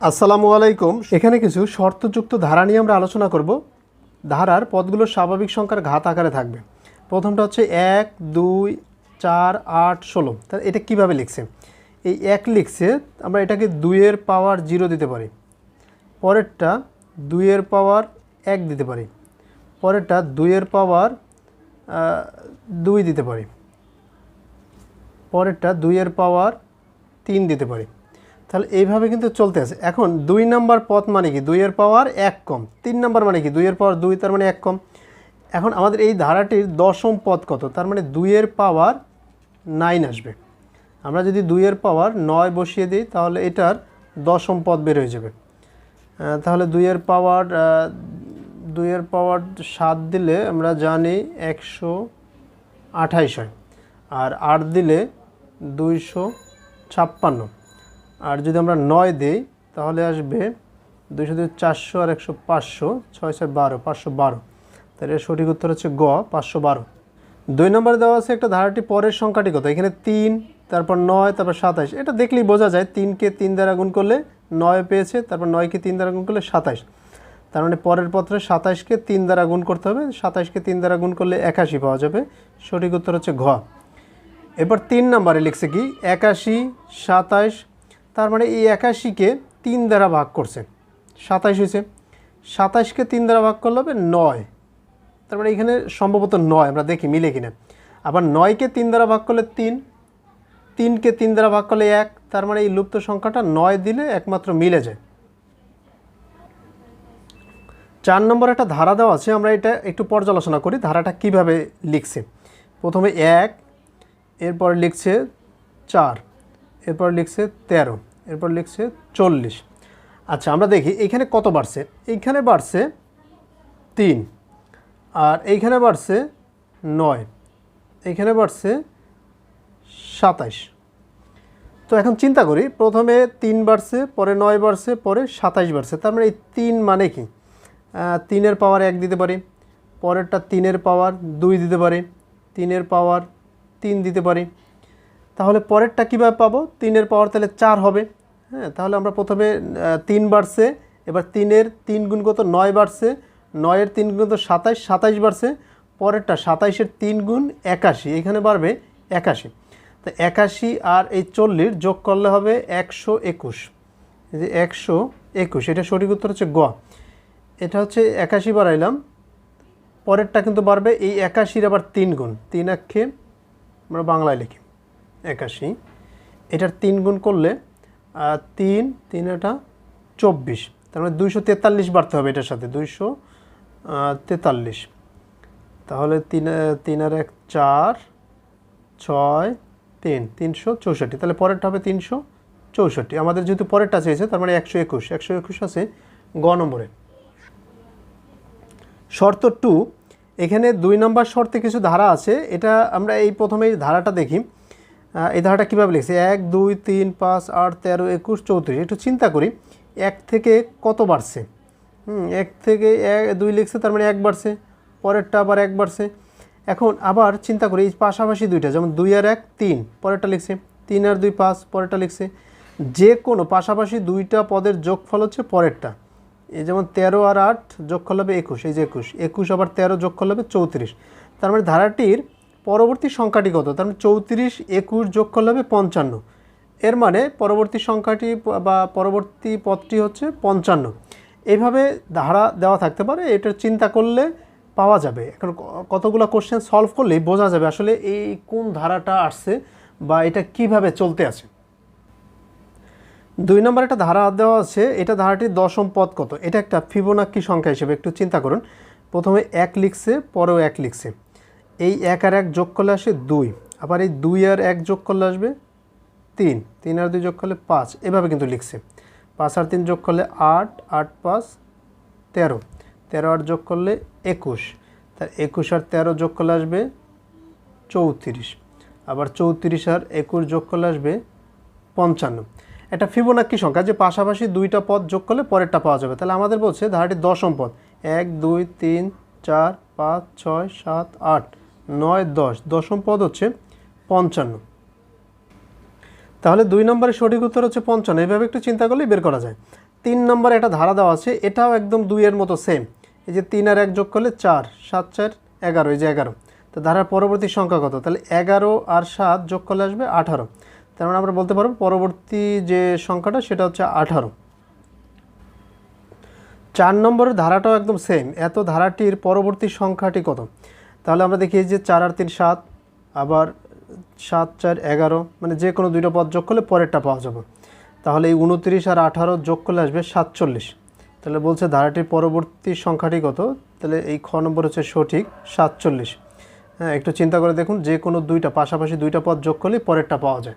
আসসালামু আলাইকুম। এখানে কিছু শর্তযুক্ত ধারা নিয়ে আমরা আলোচনা করব। ধারার পদগুলো স্বাভাবিক সংখ্যার ঘাত আকারে থাকবে। প্রথমটা হচ্ছে এক, দুই, চার, আট, ষোলো। তা এটা কীভাবে লিখছে? এই এক লিখছে, আমরা এটাকে দুইয়ের পাওয়ার জিরো দিতে পারি। পরেরটা দুইয়ের পাওয়ার এক দিতে পারি। পরেরটা দুইয়ের পাওয়ার দুই দিতে পারি। পরেরটা দুইয়ের পাওয়ার তিন দিতে পারি। তাহলে এইভাবে কিন্তু চলতে আছে। এখন দুই নাম্বার পথ মানে কি? দুইয়ের পাওয়ার এক কম। তিন নাম্বার মানে কি? দুইয়ের পাওয়ার দুই, তার মানে এক কম। এখন আমাদের এই ধারাটির দশম পদ কত? তার মানে দুইয়ের পাওয়ার নাইন আসবে। আমরা যদি দুইয়ের পাওয়ার নয় বসিয়ে দিই, তাহলে এটার দশম পদ বের হয়ে যাবে। তাহলে দুইয়ের পাওয়ার দুইয়ের পাওয়ার সাত দিলে আমরা জানি একশো আঠাইশ হয়। আর আট দিলে দুইশো ছাপ্পান্ন। আর যদি আমরা নয় দিই, তাহলে আসবে দুইশো দুই, চারশো আর একশো পাঁচশো, ছয় ছয় বারো, পাঁচশো বারো। তাহলে সঠিক উত্তর হচ্ছে গ, পাঁচশো বারো। দুই নম্বরে দেওয়া আছে একটা ধারাটি পরের সংখ্যাটি কত? এখানে তিন, তারপর নয়, তারপর সাতাইশ। এটা দেখলেই বোঝা যায়, তিনকে তিন দ্বারা গুণ করলে নয় পেয়েছে, তারপর নয়কে তিন দ্বারা গুণ করলে সাতাইশ। তার মানে পরের পত্রে সাতাইশকে তিন দ্বারা গুণ করতে হবে, সাতাইশকে তিন দ্বারা গুণ করলে একাশি পাওয়া যাবে। সঠিক উত্তর হচ্ছে ঘ। এরপর তিন নম্বরে লিখছে কি? একাশি, সাতাইশ তার মানে এই একাশিকে তিন দ্বারা ভাগ করছে। সাতাইশ হয়েছে। সাতাইশকে তিন দ্বারা ভাগ করলে হবে নয়। তার মানে এখানে সম্ভবত নয়, আমরা দেখি, মিলে কিনা। আবার নয়কে তিন দ্বারা ভাগ করলে তিন, তিনকে তিন দ্বারা ভাগ করলে এক, তার মানে এই লুপ্ত সংখ্যাটা নয় দিলে একমাত্র মিলে যায়। চার নম্বর একটা ধারা দেওয়া আছে, আমরা এটা একটু পর্যালোচনা করি, ধারাটা কীভাবে লিখছে। প্রথমে এক, এরপর লিখছে চার। এরপর লিখছে তেরো, এরপর লিখছে চল্লিশ। আচ্ছা আমরা দেখি, এইখানে কত বাড়ছে? এইখানে বাড়ছে তিন আর এইখানে বাড়ছে নয়, এইখানে বাড়ছে সাতাইশ। তো এখন চিন্তা করি, প্রথমে তিন বাড়ছে, পরে নয় বাড়ছে, পরে সাতাইশ বাড়ছে। তার মানে এই তিন মানে কি? তিনের পাওয়ার এক দিতে পারি, পরেরটা তিনের পাওয়ার দুই দিতে পারি, তিনের পাওয়ার তিন দিতে পারি তাহলে পরেরটা কীভাবে পাবো? তিনের পাওয়ার তাহলে চার হবে। হ্যাঁ তাহলে আমরা প্রথমে তিন বাড়ছে, এবার তিনের তিন গুণ কত? নয় বাড়ছে। নয়ের তিন গুণ কত? সাতাইশ সাতাইশ বাড়ছে। পরেরটা সাতাইশের তিন গুণ একাশি, এখানে বাড়বে একাশি। তো একাশি আর এই চল্লিশ যোগ করলে হবে একশো একুশ। যে একশো একুশ, এটা সঠিক উত্তর হচ্ছে গ। এটা হচ্ছে একাশি বাড়াইলাম। পরেরটা কিন্তু বাড়বে এই একাশির আবার তিন গুণ। তিন আক্ষে আমরা বাংলায় লিখি। একাশি। এটার তিন গুণ করলে তিন তিন এটা চব্বিশ। তার মানে দুইশো তেতাল্লিশ বাড়তে হবে এটার সাথে, দুইশো তেতাল্লিশ। তাহলে তিন তিন আর এক চার, ছয়, তিন, তিনশো চৌষট্টি। তাহলে পরেরটা হবে তিনশো চৌষট্টি। আমাদের যেহেতু পরেরটা চেয়েছে তার মানে একশো একুশ। একশো একুশ আছে গ নম্বরে। শর্ত টু, এখানে দুই নম্বর শর্তে কিছু ধারা আছে। এটা আমরা এই প্রথমেই ধারাটা দেখি। এই ধারাটা কীভাবে লিখছে? এক, দুই, তিন, পাঁচ, আট, তেরো, একুশ, চৌত্রিশ। একটু চিন্তা করি, এক থেকে কত বাড়ছে? হুম, এক থেকে এক, দুই লিখছে, তার মানে এক বাড়ছে। পরেরটা আবার এক বাড়ছে। এখন আবার চিন্তা করি, এই পাশাপাশি দুইটা, যেমন দুই আর এক, তিন, পরেরটা লিখছে। তিন আর দুই, পাঁচ, পরেরটা লিখছে। যে কোনো, পাশাপাশি দুইটা পদের যোগফল হচ্ছে পরেরটা। এই যেমন তেরো আর আট যোগফল হবে একুশ, এই যে একুশ। একুশ আবার তেরো যোগফল হবে চৌত্রিশ। তার মানে ধারাটির পরবর্তী সংখ্যাটি কত? তার মানে চৌত্রিশ, একুশ যোগ করলে হবে পঞ্চান্ন। এর মানে পরবর্তী সংখ্যাটি বা পরবর্তী পদটি হচ্ছে পঞ্চান্ন। এইভাবে ধারা দেওয়া থাকতে পারে এটা চিন্তা করলে পাওয়া যাবে। এখন কতগুলো কোশ্চেন সলভ করলেই বোঝা যাবে আসলে এই কোন ধারাটা আসছে বা এটা কীভাবে চলতে আছে। দুই নম্বর একটা ধারা দেওয়া আছে, এটা ধারাটির দশম পদ কত? এটা একটা ফিবোনাক্কি সংখ্যা হিসেবে একটু চিন্তা করুন। প্রথমে এক লিখছে, পরেও এক লিখছে। এই এক আর এক যোগ করলে আসে দুই। আবার এই দুই আর এক যোগ করলে আসবে তিন। তিন আর দুই যোগ করলে পাঁচ। এভাবে কিন্তু লিখছে। পাঁচ আর তিন যোগ করলে আট আট পাঁচ, তেরো। তেরো আর যোগ করলে একুশ। তার একুশ আর তেরো যোগ করলে আসবে চৌত্রিশ। আবার চৌত্রিশ আর একুশ যোগ করলে আসবে পঞ্চান্ন। একটা ফিবোনাক্কি সংখ্যা যে পাশাপাশি দুইটা পদ যোগ করলে পরেরটা পাওয়া যাবে। তাহলে আমাদের বলছে ধারাটির দশম পদ। এক, দুই, তিন, চার, পাঁচ, ছয়, সাত, আট। নয়, দশ। দশম পদ হচ্ছে পঞ্চান্ন। তাহলে দুই নম্বরের সঠিক উত্তর হচ্ছে পঞ্চান্ন। এইভাবে একটু চিন্তা করলেই বের করা যায়। তিন নম্বরে একটা ধারা দেওয়া আছে, এটাও একদম দুইয়ের মতো সেম এই যে তিন আর এক যোগ করলে চার, সাত, চার, এগারো, এই যে এগারো। তো ধারার পরবর্তী সংখ্যা কত? তাহলে এগারো আর সাত যোগ করলে আসবে আঠারো। তার মানে আমরা বলতে পারব পরবর্তী যে সংখ্যাটা, সেটা হচ্ছে আঠারো। চার নম্বরের ধারাটাও একদম সেম এত ধারাটির পরবর্তী সংখ্যাটি কত? তাহলে আমরা দেখি যে চার আর তিন সাত, আবার সাত, চার, এগারো মানে যে কোনো দুইটা পদ যোগ করলে পরেরটা পাওয়া যাবে। তাহলে এই উনত্রিশ আর আঠারো যোগ করলে আসবে সাতচল্লিশ। তাহলে বলছে ধারাটির পরবর্তী সংখ্যাটি কত? তাহলে এই খ নম্বর হচ্ছে সঠিক সাতচল্লিশ। হ্যাঁ একটু চিন্তা করে দেখুন, যে কোনো দুইটা, পাশাপাশি দুইটা পদ যোগ করলেই পরেরটা পাওয়া যায়।